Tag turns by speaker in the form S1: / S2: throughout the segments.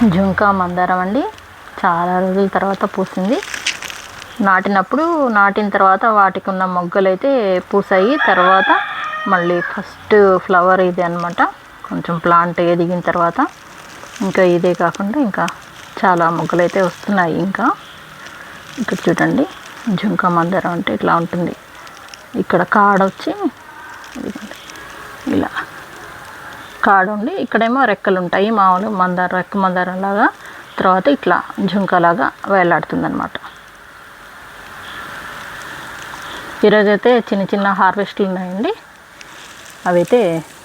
S1: జుంకా మందారం అండి. చాలా రోజుల తర్వాత పూసింది. నాటినప్పుడు నాటిన తర్వాత వాటికి ఉన్న మొగ్గలు అయితే పూసాయి. తర్వాత మళ్ళీ ఫస్ట్ ఫ్లవర్ ఇది అనమాట కొంచెం ప్లాంట్ ఎదిగిన తర్వాత ఇంకా ఇదే కాకుండా ఇంకా చాలా మొగ్గలు అయితే వస్తున్నాయి ఇంకా. ఇక్కడ చూడండి జుంకా మందారం అంటే ఇట్లా ఉంటుంది. ఇక్కడ కాడ వచ్చి ఇలా. కాడుండి. ఇక్కడేమో రెక్కలు ఉంటాయి మామూలు మందారం రెక్క మందారం లాగా తర్వాత ఇట్లా జుంకలాగా వేలాడుతుంది అనమాట ఈరోజైతే చిన్న చిన్న హార్వెస్ట్లు ఉన్నాయండి. అవైతే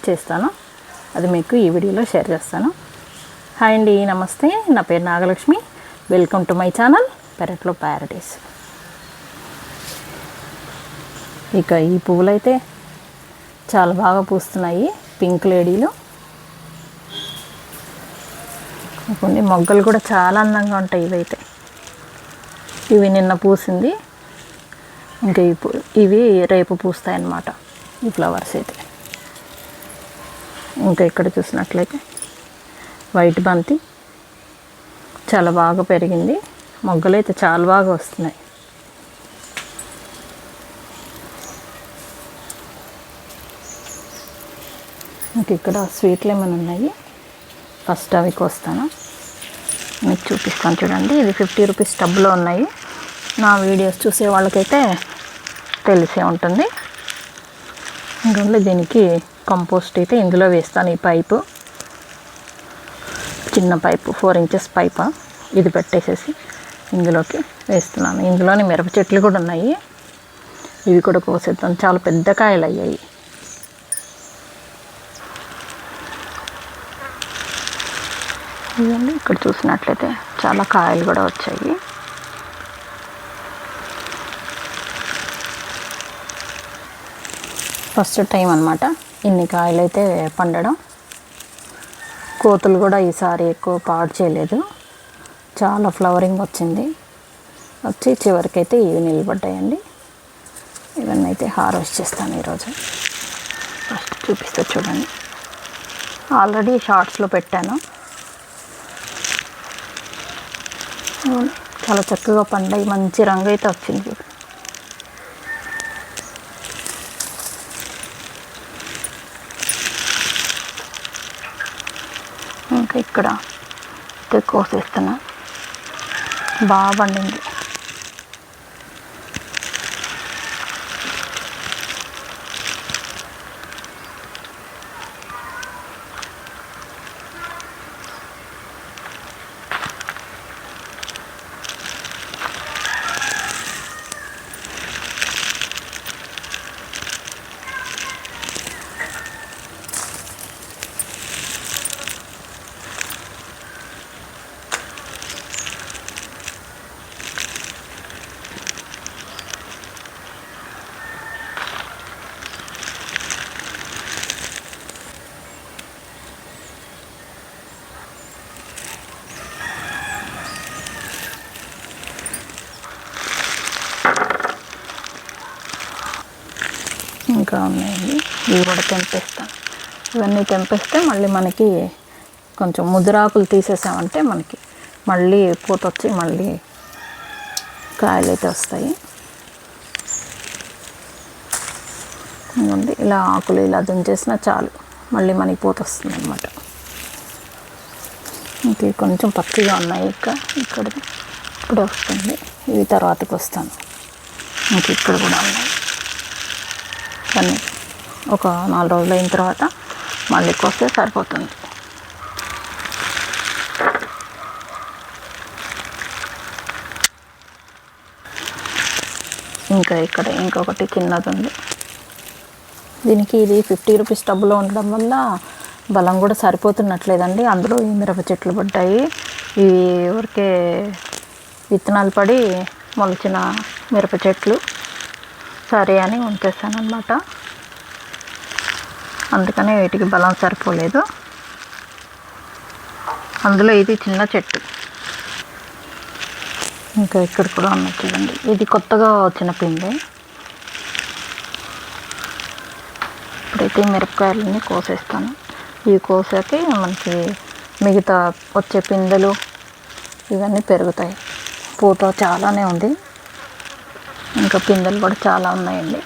S1: చేస్తాను. అది మీకు ఈ వీడియోలో షేర్ చేస్తాను. హాయ్ అండి నమస్తే. నా పేరు Nagalakshmi. Welcome to my channel పెరట్లో ప్యారడైస్. ఇక ఈ పువ్వులైతే చాలా బాగా పూస్తున్నాయి. పింక్ లేడీలు. కొన్ని మొగ్గలు కూడా చాలా అందంగా ఉంటాయి ఇవైతే. ఇవి నిన్న పూసింది. ఇంకా ఇవి రేపు పూస్తాయి అన్నమాట ఈ ఫ్లవర్స్ అయితే. ఇంకా ఇక్కడ చూసినట్లయితే వైట్ బంతి చాలా బాగా పెరిగింది. మొగ్గలు అయితే చాలా బాగా వస్తున్నాయి. ఇంక ఇక్కడ స్వీట్లు ఏమైనా ఉన్నాయి? ఫస్ట్ అవి కోస్తాను మీకు చూపిస్తాను చూడండి. ఇది ఫిఫ్టీ రూపీస్ టబ్లో ఉన్నాయి. నా వీడియోస్ చూసే వాళ్ళకైతే తెలిసే ఉంటుంది. ఇంకా దీనికి కంపోస్ట్ అయితే ఇందులో వేస్తాను ఈ పైపు. చిన్న పైపు ఫోర్ ఇంచెస్ పైప్. ఇది పెట్టేసేసి ఇందులోకి వేస్తున్నాను. ఇందులోని మిరప చెట్లు కూడా ఉన్నాయి. ఇవి కూడా కోసేద్దాం. చాలా పెద్ద కాయలు అయ్యాయి. ఇవన్నీ ఇక్కడ చూసినట్లయితే చాలా కాయలు కూడా వచ్చాయి. ఫస్ట్ టైం అనమాట ఇన్ని కాయలు అయితే పండడం. కోతులు కూడా ఈసారి ఎక్కువ పాడు చేయలేదు. చాలా ఫ్లవరింగ్ వచ్చింది. వచ్చి చివరికైతే ఇవి నిలబడ్డాయండి. ఇవన్నీ అయితే హార్వెస్ట్ చేస్తాను ఈరోజు. ఫస్ట్ చూపిస్తే చూడండి. ఆల్రెడీ షార్ట్స్లో పెట్టాను. చాలా చక్కగా పండాయి. మంచి రంగు అయితే వచ్చింది చూడు. ఇంకా ఇక్కడ కోసేస్తున్నా. బాగా పండింది. ఇంకా ఉన్నాయండి ఇవి కూడా తెంపేస్తాను ఇవన్నీ తెంపేస్తే మళ్ళీ మనకి కొంచెం ముదురాకులు తీసేసామంటే మనకి మళ్ళీ పూత వచ్చి మళ్ళీ కాయలు అయితే వస్తాయి ఇలా ఆకులు ఇలా దుంచేసినా చాలు. మళ్ళీ మనకి పూత వస్తుంది అనమాట ఇంక కొంచెం పచ్చిగా ఉన్నాయి ఇక ఇక్కడ ఇప్పుడు వస్తుంది ఇవి తర్వాతకి వస్తాను. ఇంక ఇక్కడ కూడా ఉన్నాయి. కానీ ఒక నాలుగు రోజులు అయిన తర్వాత మళ్ళీ కోస్తే సరిపోతుంది. ఇంకా ఇక్కడ ఇంకొకటి చిన్నది ఉంది. దీనికి ఇది ఫిఫ్టీ రూపీస్ డబ్బులో ఉండడం వల్ల బలం కూడా సరిపోతున్నట్లేదండి. అందులో ఈ మిరప చెట్లు పడ్డాయి. ఇవి ఊరికే విత్తనాలు పడి మొలిచిన మిరప చెట్లు. సరే అని ఉంచేసాను అనమాట అందుకనే వీటికి బలం సరిపోలేదు. అందులో ఇది చిన్న చెట్టు. ఇంకా ఇక్కడ కూడా ఉన్నాయి చూడండి. ఇది కొత్తగా వచ్చిన పిండి. ఇప్పుడైతే మిరపకాయలన్నీ కోసేస్తాను. ఇవి కోసాక మనకి మిగతా వచ్చే పిందెలు ఇవన్నీ పెరుగుతాయి. పూత చాలానే ఉంది. ఇంకా పిందెలు కూడా చాలా ఉన్నాయండి.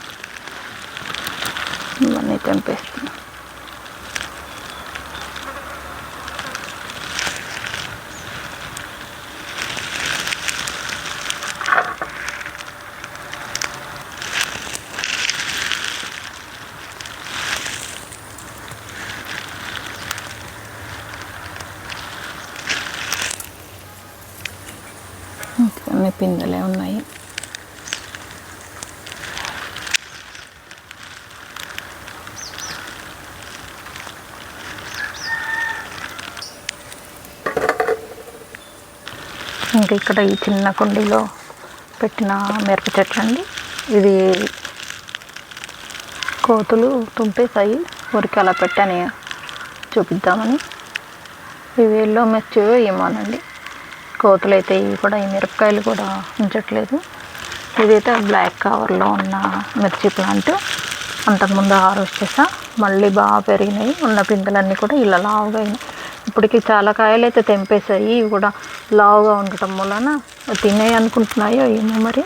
S1: ఇవన్నీ తెంపేస్తున్నాం. అన్ని పిందెలే ఉన్నాయి. ఇంకా ఇక్కడ ఈ చిన్న కుండీలో పెట్టిన మిరప చెట్లు అండి. ఇది కోతులు తుంపేసాయి ఊరికి అలా పెట్టని చూపిద్దామని. ఇవి ఎల్లో మిర్చి ఏమోనండి. కోతులు అయితే ఇవి కూడా ఈ మిరపకాయలు కూడా ఉంచట్లేదు. ఇదైతే బ్లాక్ కవర్లో ఉన్న మిర్చి ప్లాంట్. అంతకుముందు హార్వెస్ట్ చేసా. మళ్ళీ బాగా పెరిగినాయి. ఉన్న పిందెలన్నీ కూడా ఇలా లావుగా అయినాయి. ఇప్పటికి చాలా కాయలు అయితే తెంపేశాయి. ఇవి కూడా లావుగా ఉండటం వలన తినే అనుకుంటున్నాయో ఏమో మరి.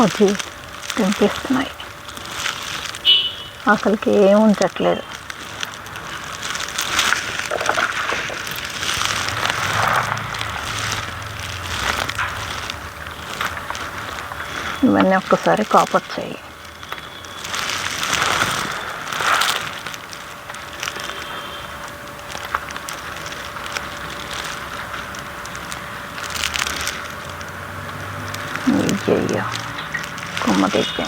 S1: వచ్చి తెంపేస్తున్నాయి. అసలుకి ఏం ఉంచట్లేదు. ఇవన్నీ ఒక్కసారి కాపర్ చేయి కొమ్మ తెప్పా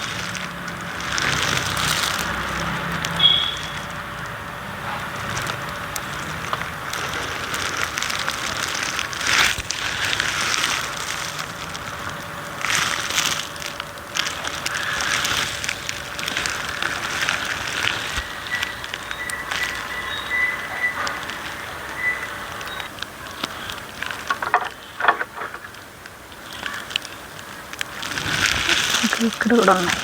S1: ఇంకా ఇక్కడ కూడా ఉన్నాయి.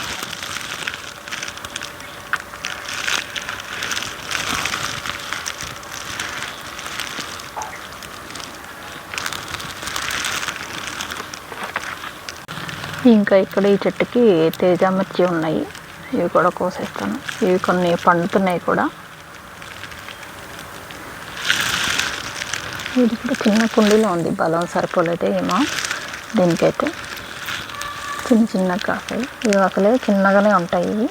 S1: ఇంకా ఇక్కడ ఈ చెట్టుకి తేజ ఉన్నాయి. ఇవి కూడా కోసేస్తాను. ఇవి కొన్ని పండుతున్నాయి కూడా. ఇది కూడా చిన్న కుండీలో ఉంది. బలం సరిపోలేదేమో దీనికైతే. చిన్న చిన్న కాసాయి ఇవి అసలే చిన్నగానే ఉంటాయి ఇవి.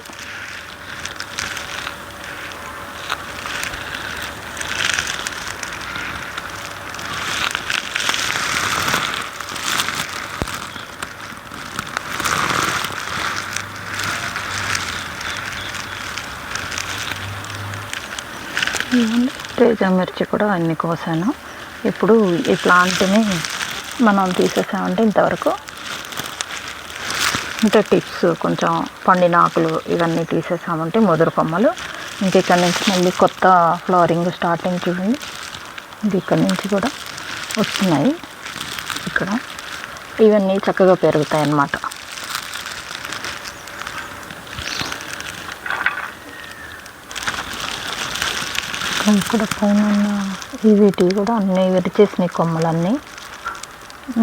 S1: తేజ మిర్చి కూడా అన్ని కోసాను. ఇప్పుడు ఈ ప్లాంట్ని మనం తీసేసామంటే ఇంతవరకు ఇంకా టిప్స్ కొంచెం పండిన ఆకులు ఇవన్నీ తీసేసామంటే ముదురు కొమ్మలు. ఇంకా ఇక్కడ నుంచి మళ్ళీ కొత్త ఫ్లవరింగ్ స్టార్టింగ్ చూడండి. ఇది ఇక్కడ నుంచి కూడా వస్తున్నాయి. ఇక్కడ ఇవన్నీ చక్కగా పెరుగుతాయి అన్నమాట ఇక్కడ పైన ఇవిటి వీటివి కూడా అన్నీ విరిచేసినాయి కొమ్మలన్నీ.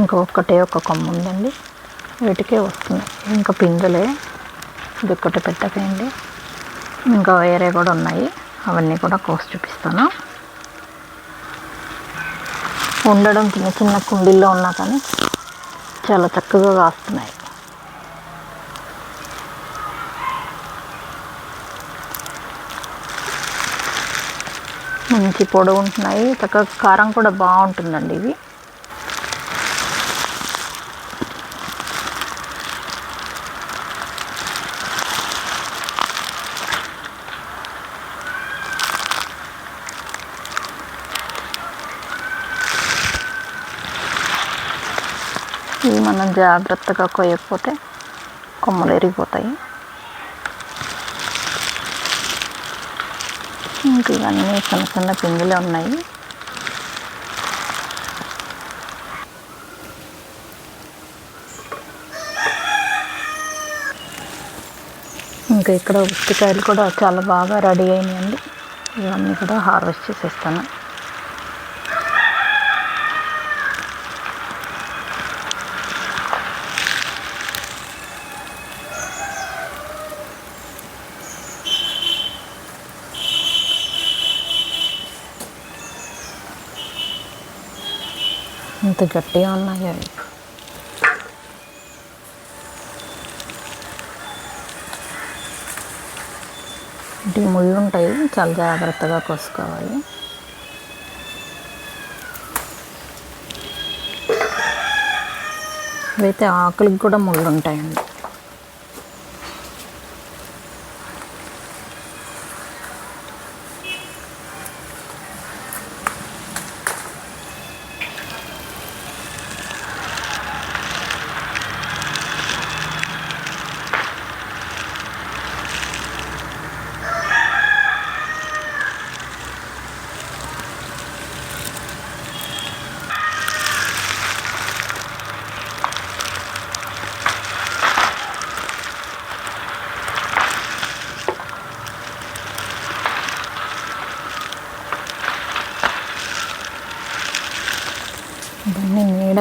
S1: ఇంకా ఒక్కటే ఒక కొమ్మ ఉందండి. వీటికే వస్తున్నాయి. ఇంకా పిందులే. ఇది ఒక్కటి పెట్టకండి. ఇంకా వేరే కూడా ఉన్నాయి. అవన్నీ కూడా కోసి చూపిస్తాను. ఉండడం చిన్న చిన్న కుండీల్లో ఉన్నా కానీ చాలా చక్కగా కాస్తున్నాయి. మంచి పొడవు ఉంటున్నాయి. చక్కగా కారం కూడా బాగుంటుందండి ఇవి. ఇవి మనం జాగ్రత్తగా కొయ్యకపోతే కొమ్మలు ఎరిగిపోతాయి ఇంక ఇవన్నీ చిన్న చిన్న పిండిలే ఉన్నాయి. ఇంకా ఇక్కడ ఉత్తికాయలు కూడా చాలా బాగా రెడీ అయినాయండి. ఇవన్నీ కూడా హార్వెస్ట్ చేసేస్తాను. అంత గట్టిగా ఉన్నాయి? అవి ఇంటి ముళ్ళు ఉంటాయి చాలా జాగ్రత్తగా కోసుకోవాలి. ఇవైతే ఆకులకు కూడా ముళ్ళు ఉంటాయండి.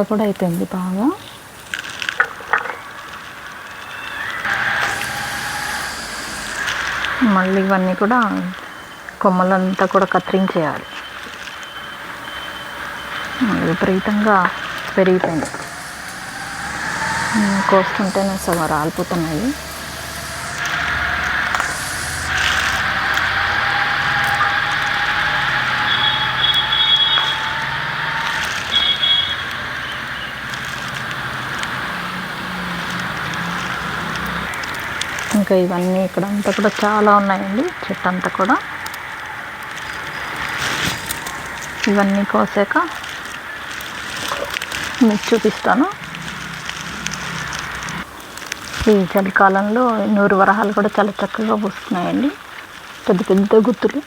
S1: కూడా అయిపోయింది బాగా. మళ్ళీ ఇవన్నీ కూడా కొమ్మలంతా కూడా కత్తిరించేయాలి. విపరీతంగా పెరిగిపోయింది. కోస్తుంటేనే సగం రాలిపోతున్నాయి ఇంకా ఇవన్నీ ఇక్కడ అంతా కూడా చాలా ఉన్నాయండి చెట్టు అంతా కూడా. ఇవన్నీ కోసాక మీకు చూపిస్తాను. ఈ చలికాలంలో నూరు వరహాలు కూడా చాలా చక్కగా పూస్తున్నాయండి పెద్ద పెద్ద గుత్తులు.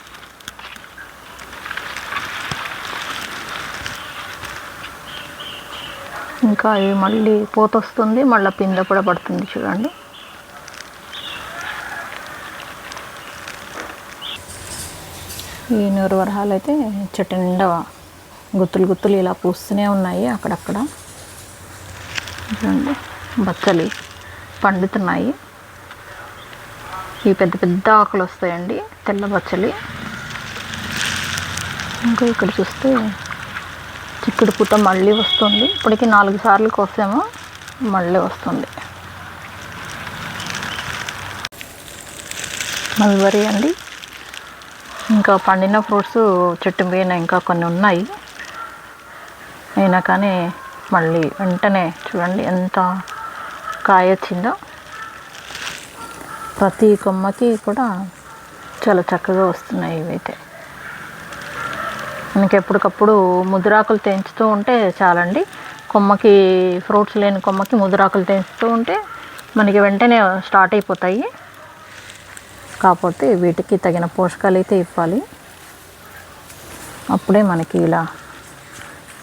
S1: ఇంకా ఇవి మళ్ళీ పూత వస్తుంది మళ్ళీ పిందె కూడా పడుతుంది చూడండి. ఈ నూరు వరహాలు అయితే చెట్టు నిండా గుత్తులు గుత్తులు ఇలా పూస్తూనే ఉన్నాయి అక్కడక్కడ. చూడండి బచ్చలి పండుతున్నాయి. ఈ పెద్ద పెద్ద ఆకులు వస్తాయండి తెల్ల బచ్చలి. ఇంకా ఇక్కడ చూస్తే చిక్కుడు పూత మళ్ళీ వస్తుంది. ఇప్పటికి నాలుగు సార్లు కోసాము మళ్ళీ వస్తుంది. మల్బరీ అండి ఇంకా పండిన ఫ్రూట్స్ చెట్టు మీద ఇంకా కొన్ని ఉన్నాయి. అయినా కానీ మళ్ళీ వెంటనే చూడండి ఎంత కాయ వచ్చిందో. ప్రతి కొమ్మకి కూడా చాలా చక్కగా వస్తున్నాయి ఇవైతే. మనకి ఎప్పటికప్పుడు ముదిరాకులు తెంచుతూ ఉంటే చాలండి. కొమ్మకి ఫ్రూట్స్ లేని కొమ్మకి ముదిరాకులు తెంచుతూ ఉంటే మనకి వెంటనే స్టార్ట్ అయిపోతాయి. కాకపోతే వీటికి తగిన పోషకాలు అయితే ఇవ్వాలి. అప్పుడే మనకి ఇలా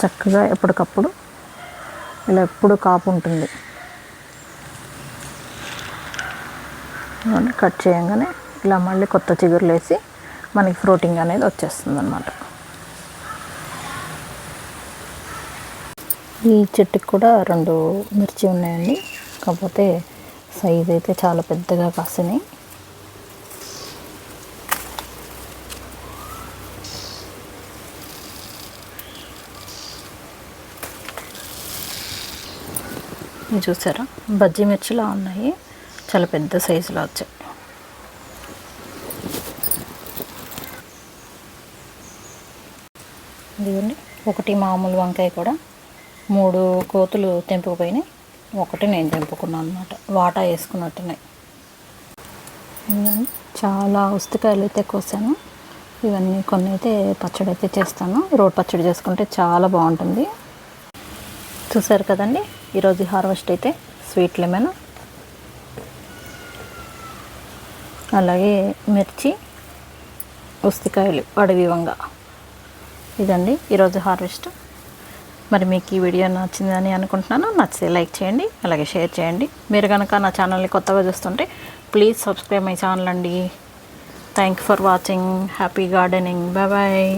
S1: చక్కగా ఎప్పటికప్పుడు ఇలా ఎప్పుడు కాపు ఉంటుంది. కట్ చేయగానే ఇలా మళ్ళీ కొత్త చిగురులు వేసి మనకి ఫ్రూటింగ్ అనేది వచ్చేస్తుంది అనమాట ఈ చెట్టుకి కూడా రెండు మిర్చి ఉన్నాయండి. కాకపోతే సైజ్ అయితే చాలా పెద్దగా కాసినాయి. చూసారా? బజ్జీ మిర్చిలా ఉన్నాయి. చాలా పెద్ద సైజులో వచ్చాయి. ఇదిగోండి ఒకటి మామూలు వంకాయ కూడా. మూడు కోతులు తెంపుకుపోయినాయి. ఒకటి నేను తెంపుకున్నాను అనమాట వాటా వేసుకున్నట్టున్నాయి. చాలా ఉస్తికాయలు అయితే కోసాను. ఇవన్నీ కొన్ని అయితే పచ్చడి అయితే చేస్తాను. రోడ్ పచ్చడి చేసుకుంటే చాలా బాగుంటుంది. చూసారు కదండి? ఈరోజు హార్వెస్ట్ అయితే స్వీట్ లెమన్ అలాగే మిర్చి ఉస్తికాయలు అడవి వంగ. ఇదండి ఈరోజు హార్వెస్ట్. మరి మీకు ఈ వీడియో నచ్చిందని అనుకుంటున్నాను. నచ్చితే లైక్ చేయండి అలాగే షేర్ చేయండి. మీరు కనుక నా ఛానల్ని కొత్తగా చూస్తుంటే ప్లీజ్ సబ్స్క్రైబ్ మై ఛానల్ అండి. Thank for watching happy gardening bye bye